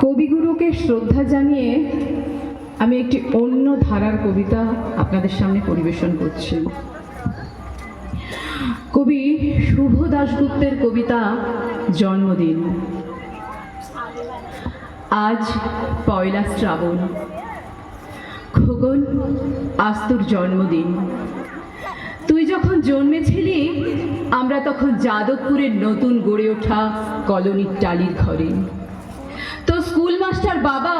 কবিগুরুকে শ্রদ্ধা জানিয়ে আমি একটি অন্য ধারার কবিতা আপনাদের সামনে পরিবেশন করছি। কবি শুভ দাশগুপ্তের কবিতা জন্মদিন। আজ পয়লা শ্রাবণ। খোকন আজ তোর জন্মদিন। তুই যখন জন্মেছিলি, আমরা তখন যাদবপুরের নতুন গড়ে ওঠা কলোনির টালির ঘরে। স্কুল মাস্টার বাবা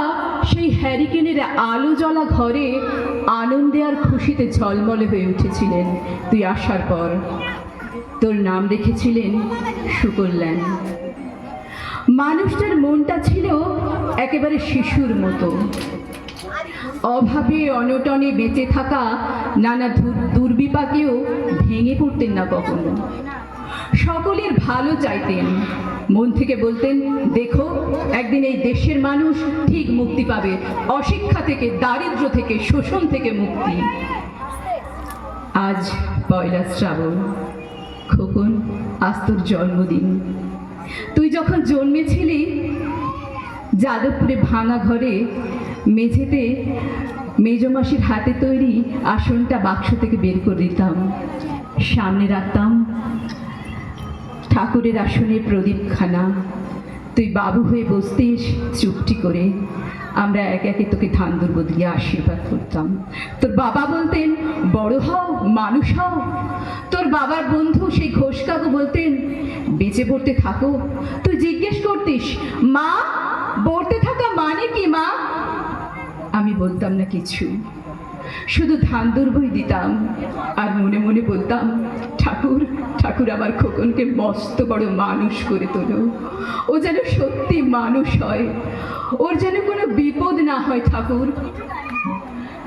সেই হ্যারিকেনের আলো জ্বলা ঘরে আনন্দে আর খুশিতে ঝলমলে হয়ে উঠেছিলেন তুই আসার পর। তোর নাম রেখেছিলেন সুকল্যাণ। মানুষটার মনটা ছিল একেবারে শিশুর মতো। অভাবে অনটনে বেঁচে থাকা নানা দুর- দুর্বিপাকেও ভেঙে পড়তেন না কখনো। সকলের ভালো চাইতেন। মন থেকে বলতেন, দেখো, একদিন এই দেশের মানুষ ঠিক মুক্তি পাবে। অশিক্ষা থেকে, দারিদ্র থেকে, শোষণ থেকে মুক্তি। আজ পয়লা শ্রাবণ, খোকন আজ তোর জন্মদিন। তুই যখন জন্মেছিলি, যাদবপুরে ভাঙা ঘরে, মেঝেতে মেজমাসির হাতে তৈরি আসনটা বাক্স থেকে বের করে দিতাম। সামনে রাখতাম ঠাকুরের আসনে প্রদীপখানা। তুই বাবু হয়ে বসতিস, চুপটি করে। আমরা এক একে তোকে ধান দুর্ব দিয়ে আশীর্বাদ করতাম। তোর বাবা বলতেন, বড় হও, মানুষ হও। তোর বাবার বন্ধু সেই ঘোষ কাকু বলতেন, বেঁচে পড়তে থাকো। তুই জিজ্ঞেস করতিস, মা, পড়তে থাকা মানে কি, মা? আমি বলতাম না কিছু। শুধু ধান দুর্বই দিতাম। আর মনে মনে বলতাম, ঠাকুর ঠাকুর আমার খোকনকে মস্ত বড় মানুষ করে তোলো। ও যেন সত্যি মানুষ হয়। ওর যেন কোনো বিপদ না হয়, ঠাকুর।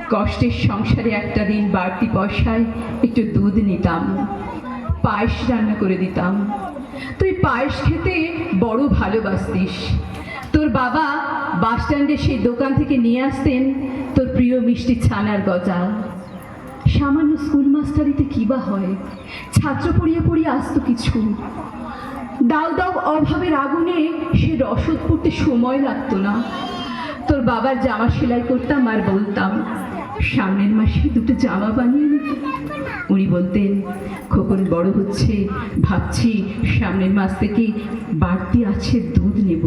কষ্টের সংসারে একটা দিন বাড়তি পয়সায় একটু দুধ নিতাম। পায়েস রান্না করে দিতাম। তুই পায়েস খেতে বড় ভালোবাসতিস। তোর বাবা বাস স্ট্যান্ডে সেই দোকান থেকে নিয়ে আসতেন তোর প্রিয় মিষ্টি ছানার গজা। সামান্য স্কুল মাস্টারিতে কী বা হয়? ছাত্র পড়িয়ে পড়িয়ে আসতো কিছু। দাও দাও অভাবের আগুনে সে রসদ পড়তে সময় লাগতো না। তোর বাবার জামা সেলাই করতাম আর বলতাম, সামনের মাসে দুটো জামা বানিয়ে উনি বলতেন, খোকন বড় হচ্ছে, ভাবছি সামনের মাস থেকে বাড়তি আছে দুধ নেব।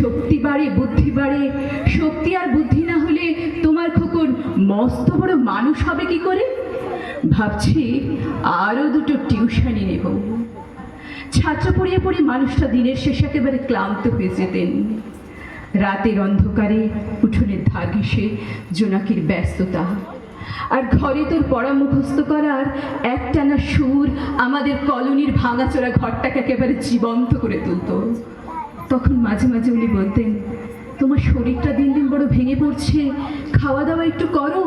শক্তি বাড়ে, বুদ্ধি বাড়ে। শক্তি আর বুদ্ধি না হলে তোমার খোকন মস্ত বড় মানুষ হবে কি করে? ভাবছি আরও দুটো টিউশনি নেব। ছাত্র পড়িয়ে পড়ে মানুষটা দিনের শেষে একেবারে ক্লান্ত হয়ে যেতেন। রাতের অন্ধকারে উঠোনের ধার ঘেসে জোনাকির ব্যস্ততা। আর ঘরে তোর পড়া মুখস্থ করার একটানা সুর আমাদের কলোনির ভাঙাচোরা ঘরটাকে একেবারে জীবন্ত করে তুলতো। তখন মাঝে মাঝে উনি বলতেন, তোমার শরীরটা দিন দিন বড় ভেঙে পড়ছে খাওয়া দাওয়া একটু করো,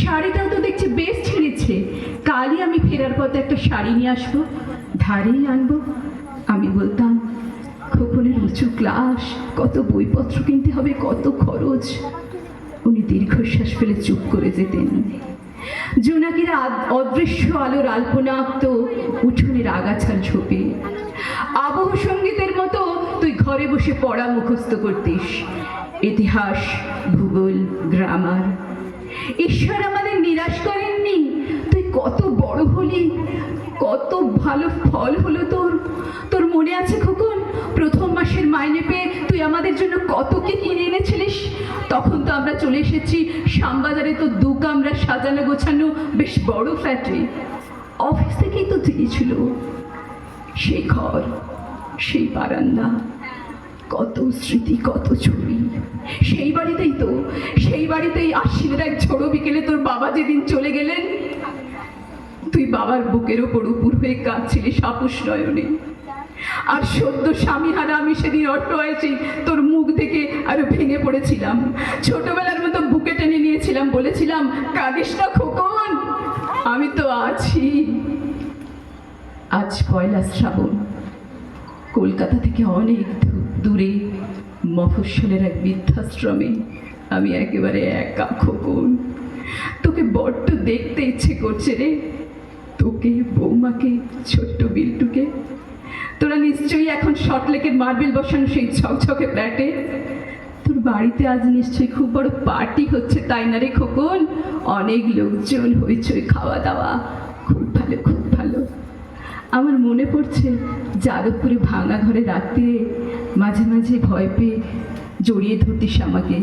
শাড়িটাও তো দেখছি বেশ ছেড়েছে, কালই আমি ফেরার পথে একটা শাড়ি নিয়ে আসব, ধারেই আনব। আমি বলতাম, খোকনের উঁচু ক্লাস, কত বইপত্র কিনতে হবে, কত খরচ। উনি দীর্ঘশ্বাস ফেলে চুপ করে যেতেন। জোনাকিরা অদৃশ্য আলোর আলপনা আঁকত উঠোনের আগাছার ঝোপে। আবহ সঙ্গীতের মতো তুই ঘরে বসে পড়া মুখস্থ করতিস। ইতিহাস, ভূগোল, গ্রামার। ঈশ্বর আমাদের নিরাশ করেননি। তুই কত বড় হলি, কত ভালো ফল হলো তোর। তোর মনে আছে খোকন, প্রথম মাসের মাইনে পেয়ে তুই আমাদের জন্য কত কি কিনে এনেছিলিস? তখন তো আমরা চলে এসেছি, শ্যামবাজারে তো দু কামরা সাজানো গোছানো বেশ বড় ফ্ল্যাটে অফিস থেকেই তো দিয়েছিল সেই ঘর সেই বারান্দা, কত স্মৃতি, কত ছবি। সেই বাড়িতেই তো, সেই বাড়িতেই আশ্বিনের এক ঝোড়ো বিকেলে তোর বাবা যেদিন চলে গেলেন, তুই বাবার বুকের ওপর উপুর হয়ে কাঁদছিলি সাপুস নয়নে। আর সদ্য স্বামীহারা আমি সেদিন অটো আছি তোর মুখ দেখে আরও ভেঙে পড়েছিলাম। ছোটবেলার মতো বুকে টেনে নিয়েছিলাম, বলেছিলাম, কাঁদিস না খোকন, আমি তো আছি। আজ পয়লা শ্রাবণ। কলকাতা থেকে অনেক দূরে মফস্বলের এক বৃদ্ধাশ্রমে আমি একেবারে একা খোকন। তোকে বড্ড দেখতে ইচ্ছে করছে রে। তোকে, বৌমাকে, ছোট্ট বিল্টুকে। তোরা নিশ্চয়ই এখন শর্ট লেকের মার্বেল বসানো সেই ছকছকে ফ্ল্যাটে। বাড়িতে আজ নিশ্চয়ই খুব বড় পার্টি হচ্ছে, তাই না রে খোকন? অনেক লোকজন হইচই খাওয়া দাওয়া, খুব ভালো, খুব আমার মনে পড়ছে যাদবপুরে ভাঙা ঘরে রাত্রিরে মাঝে মাঝে ভয় পেয়ে জড়িয়ে ধরতিস আমাকে।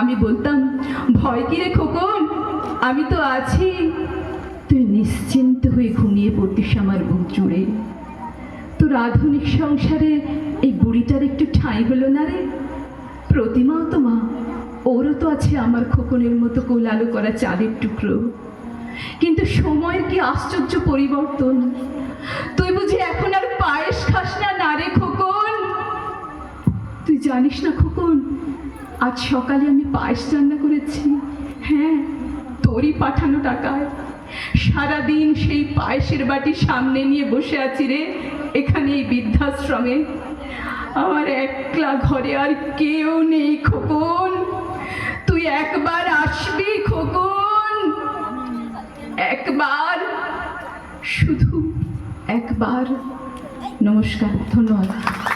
আমি বলতাম, ভয় কি রে খোকন? আমি তো আছি। তুই নিশ্চিন্ত হয়ে ঘুমিয়ে পড়তিস আমার বুক জুড়ে। তোর আধুনিক সংসারে এই বুড়িটার একটু ঠাঁই হলো না রে? প্রতিমাও তো মা, ওরও তো আছে আমার খোকনের মতো কোলালো করা চাঁদের টুকরো। কিন্তু সময়ের কি আশ্চর্য পরিবর্তন? জানিস না খোকন? আজ সকালে আমি পায়েস রান্না করেছি। হ্যাঁ তোরই পাঠানো টাকায়। সারাদিন সেই পায়েসের বাটি সামনে নিয়ে বসে আছি রে এখানে এই বৃদ্ধাশ্রমে। আমার একলা ঘরে আর কেউ নেই খোকন। তুই একবার আসবি খোকন। একবার, শুধু একবার। নমস্কার, ধন্যবাদ।